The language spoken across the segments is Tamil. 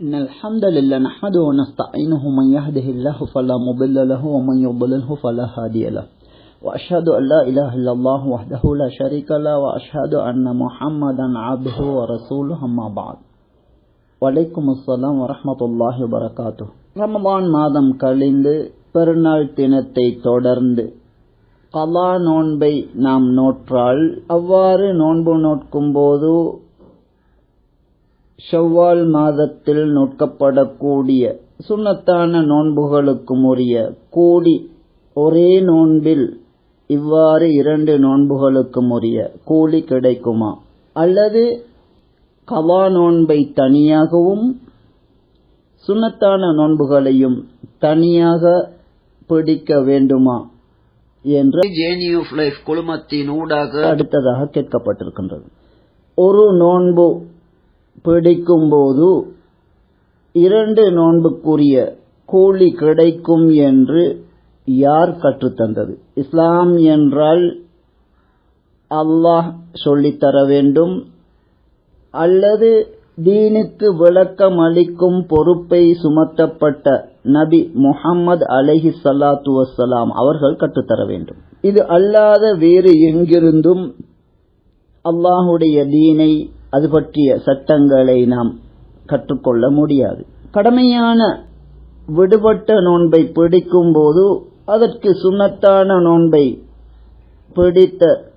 إن الحمد لله نحمده ونستعينه من يهده الله فلا مضل له ومن يضلله فلا هادي له وأشهد أن لا إله إلا الله وحده لا شريك له وأشهد أن محمدا عبده ورسوله أما بعد வலைக்கும் அஸ்லாம் வரமத்துல்லாஹி வரகாத்து ரமபான் மாதம் கழிந்து பெருநாள் தினத்தை தொடர்ந்து கலா நோன்பை நாம் நோற்றால் அவ்வாறு நோன்பு நோட்கும் போது ஷவ்வால் மாதத்தில் நோட்கப்படக்கூடிய சுண்ணத்தான நோன்புகளுக்கும் உரிய கூடி ஒரே நோன்பில் இவ்வாறு இரண்டு நோன்புகளுக்கும் உரிய கூலி கிடைக்குமா? அல்லது கவா நோன்பை தனியாகவும் சுண்ணத்தான நோன்புகளையும் தனியாக பிடிக்க வேண்டுமா? என்று ஜேனியூஃப் லைஃப் குழுமத்தின் ஊடாக அடுத்ததாக கேட்கப்பட்டிருக்கின்றது. ஒரு நோன்பு பிடிக்கும்போது இரண்டு நோன்புக்குரிய கூலி கிடைக்கும் என்று யார் கற்றுத்தந்தது? இஸ்லாம் என்றால் அல்லாஹ் சொல்லித்தர வேண்டும். அல்லது தீனுக்கு விளக்கம் அளிக்கும் பொறுப்பை சுமத்தப்பட்ட நபி முஹம்மது அலஹி சல்லாத்து வசலாம் அவர்கள் கற்றுத்தர வேண்டும். இது அல்லாத வேறு எங்கிருந்தும் அல்லாஹுடைய தீனை அது பற்றிய சட்டங்களை நாம் கற்றுக்கொள்ள முடியாது. கடமையான விடுபட்ட நோன்பை பிடிக்கும் போது அதற்கு சுண்ணத்தான நோன்பை பிடித்த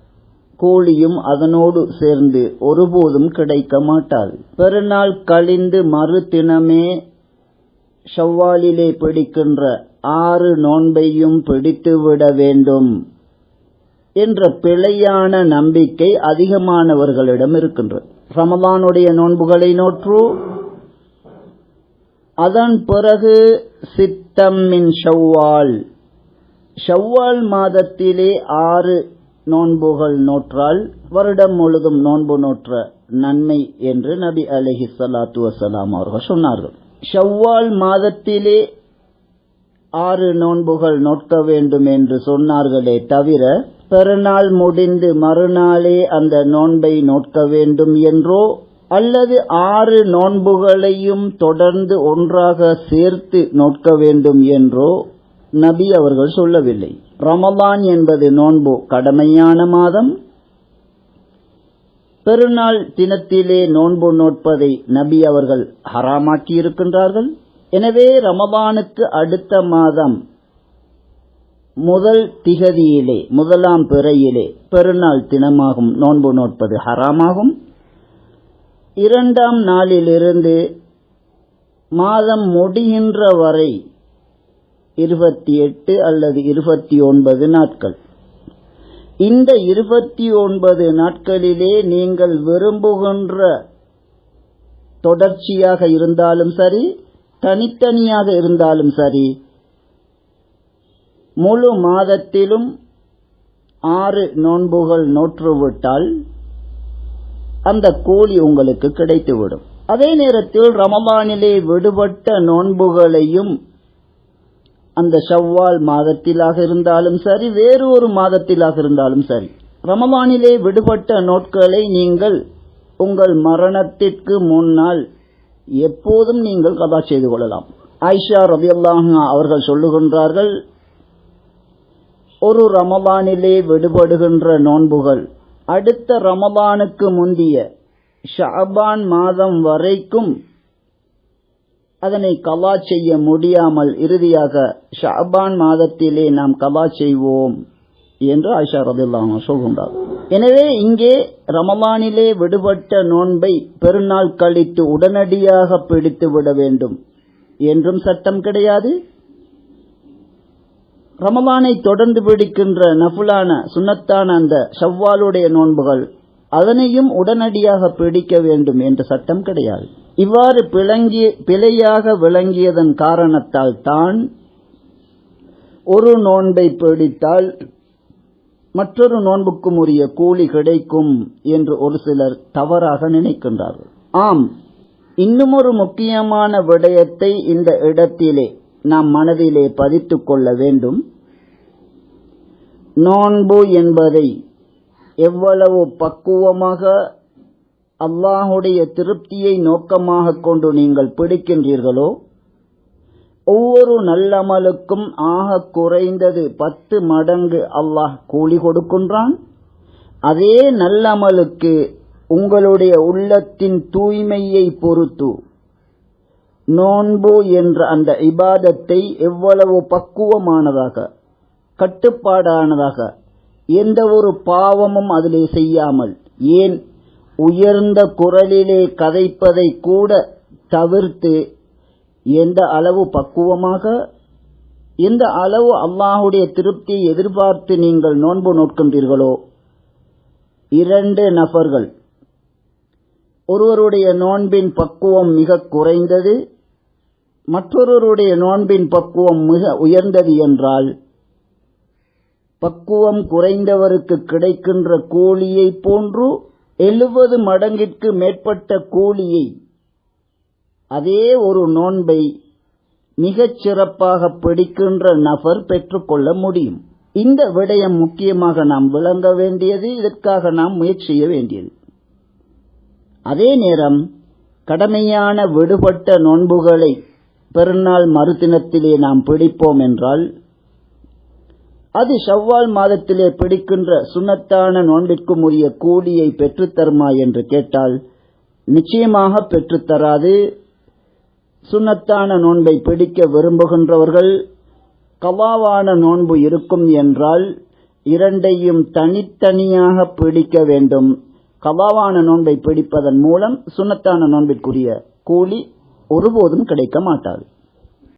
கூலியும் அதனோடு சேர்ந்து ஒருபோதும் கிடைக்க மாட்டாது. பெருநாள் கழிந்து மறு தினமே ஷவ்வாலிலே பிடிக்கின்ற ஆறு நோன்பையும் பிடித்துவிட வேண்டும். என்ற பிழையான நம்பிக்கை அதிகமானவர்களிடம் இருக்கின்றது. ரமதானுடைய நோன்புகளை நோற்று. அதன் பிறகு சித்தம் மின் ஷவ்வால். ஷவ்வால் மாதத்திலே ஆறு நோன்புகள் நோற்றால் வருடம் முழுதும் நோன்பு நோற்ற நன்மை என்று நபி அலஹி சலாத்து வசலாம் அவர்கள் சொன்னார்கள். ஷவ்வால் மாதத்திலே ஆறு நோன்புகள் நோக்க வேண்டும் என்று சொன்னார்களே தவிர பெருநாள் முடிந்து மறுநாளே அந்த நோன்பை நோக்க வேண்டும் என்றோ அல்லது ஆறு நோன்புகளையும் தொடர்ந்து ஒன்றாக சேர்த்து நோக்க வேண்டும் என்றோ நபி அவர்கள் சொல்லவில்லை. ரமலான் என்பது நோன்பு கடமையான மாதம். பெருநாள் தினத்திலே நோன்பு நோட்பதை நபி அவர்கள் ஹராமாக்கி இருக்கின்றார்கள் எனவே ரமபானுக்கு அடுத்த மாதம் முதல் திகதியிலே முதலாம் பிறையிலே பெருநாள் தினமாகும். நோன்பு நோட்பது ஹராமாகும். இரண்டாம் நாளிலிருந்து மாதம் முடிகின்ற வரை இருபத்தி எட்டு அல்லது இருபத்தி ஒன்பது நாட்கள். இந்த இருபத்தி ஒன்பது நாட்களிலே நீங்கள் விரும்புகின்ற தொடர்ச்சியாக இருந்தாலும் சரி தனித்தனியாக இருந்தாலும் சரி முழு மாதத்திலும் ஆறு நோன்புகள் நோற்றுவிட்டால் அந்த கூலி உங்களுக்கு கிடைத்துவிடும். அதே நேரத்தில் ரமபானிலே விடுபட்ட நோன்புகளையும் அந்த ஷவ்வால் மாதத்திலாக இருந்தாலும் சரி வேறு ஒரு மாதத்திலாக இருந்தாலும் சரி ரமபானிலே விடுபட்ட நோட்களை நீங்கள் உங்கள் மரணத்திற்கு முன்னால் எப்போதும் நீங்கள் கதா செய்து கொள்ளலாம். ஆயிஷா ரபியல்லாஹ் அவர்கள் சொல்லுகின்றார்கள் ஒரு ரமலானிலே விடுபடுகின்ற நோன்புகள். அடுத்த ரமலானுக்கு முந்திய ஷாபான் மாதம் வரைக்கும் அதனை கலா செய்ய முடியாமல் இறுதியாக ஷாபான் மாதத்திலே நாம் கலா செய்வோம் என்று ஆயிஷா ரதில்லாம சொல்கின்றார். எனவே இங்கே ரமலானிலே விடுபட்ட நோன்பை பெருநாள் கழித்து உடனடியாக பிடித்து விட வேண்டும் என்றும் சட்டம் கிடையாது. ரமலானை தொடர்ந்து பிடிக்கின்ற நஃபுலான சுண்ணத்தான அந்த ஷவ்வாலுடைய நோன்புகள் அதனையும் உடனடியாக பிடிக்க வேண்டும் என்ற சட்டம் கிடையாது. இவ்வாறு பிளங்கிய பிழையாக விளங்கியதன் காரணத்தால் தான் ஒரு நோன்பை பிடித்தால் மற்றொரு நோன்புக்கும் உரிய கூலி கிடைக்கும் என்று ஒரு சிலர் தவறாக நினைக்கின்றார்கள். ஆம் இன்னுமொரு முக்கியமான விடயத்தை இந்த இடத்திலே நாம் மனதிலே பதித்துக் கொள்ள வேண்டும். நோன்பு என்பதை எவ்வளவு பக்குவமாக அல்லாஹுடைய திருப்தியை நோக்கமாக கொண்டு நீங்கள் பிடிக்கின்றீர்களோ ஒவ்வொரு நல்லமலுக்கும் ஆக குறைந்தது பத்து மடங்கு அல்லாஹ் கூலி கொடுக்கின்றான். அதே நல்லமலுக்கு உங்களுடைய உள்ளத்தின் தூய்மையை பொறுத்து நோன்பு என்ற அந்த இபாதத்தை எவ்வளவு பக்குவமானதாக கட்டுப்பாடானதாக எந்த ஒரு பாவமும் அதிலே செய்யாமல் ஏன் உயர்ந்த குரலிலே கதைப்பதை கூட தவிர்த்து எந்த அளவு பக்குவமாக எந்த அளவு அல்லாஹுடைய திருப்தியை எதிர்பார்த்து நீங்கள் நோன்பு நோட்கின்றீர்களோ இரண்டு நபர்கள். ஒருவருடைய நோன்பின் பக்குவம் மிக குறைந்தது மற்றொருவருடைய நோன்பின் பக்குவம் மிக உயர்ந்தது என்றால் பக்குவம் குறைந்தவருக்கு கிடைக்கின்ற கூலியை போன்று எழுபது மடங்கிற்கு மேற்பட்ட கூலியை அதே ஒரு நோன்பை மிகச் சிறப்பாக பிடிக்கின்ற நபர் பெற்றுக்கொள்ள முடியும். இந்த விடயம் முக்கியமாக நாம் விளங்க வேண்டியது இதற்காக நாம் முயற்சி செய்ய வேண்டியது. அதே நேரம் கடமையான விடுபட்ட நோன்புகளை பெருநாள் மறுதினத்திலே நாம் பிடிப்போம் என்றால் அது ஷவ்வால் மாதத்திலே பிடிக்கின்ற சுனத்தான நோன்பிற்கும் உரிய கூலியை பெற்றுத்தருமா என்று கேட்டால் நிச்சயமாக பெற்றுத்தராது. சுனத்தான நோன்பை பிடிக்க விரும்புகின்றவர்கள் கவாவான நோன்பு இருக்கும் என்றால் இரண்டையும் தனித்தனியாக பிடிக்க வேண்டும். கவாவான நோன்பை பிடிப்பதன் மூலம் சுனத்தான நோன்பிற்குரிய கூலி ஒருபோதும் கிடைக்க மாட்டாது.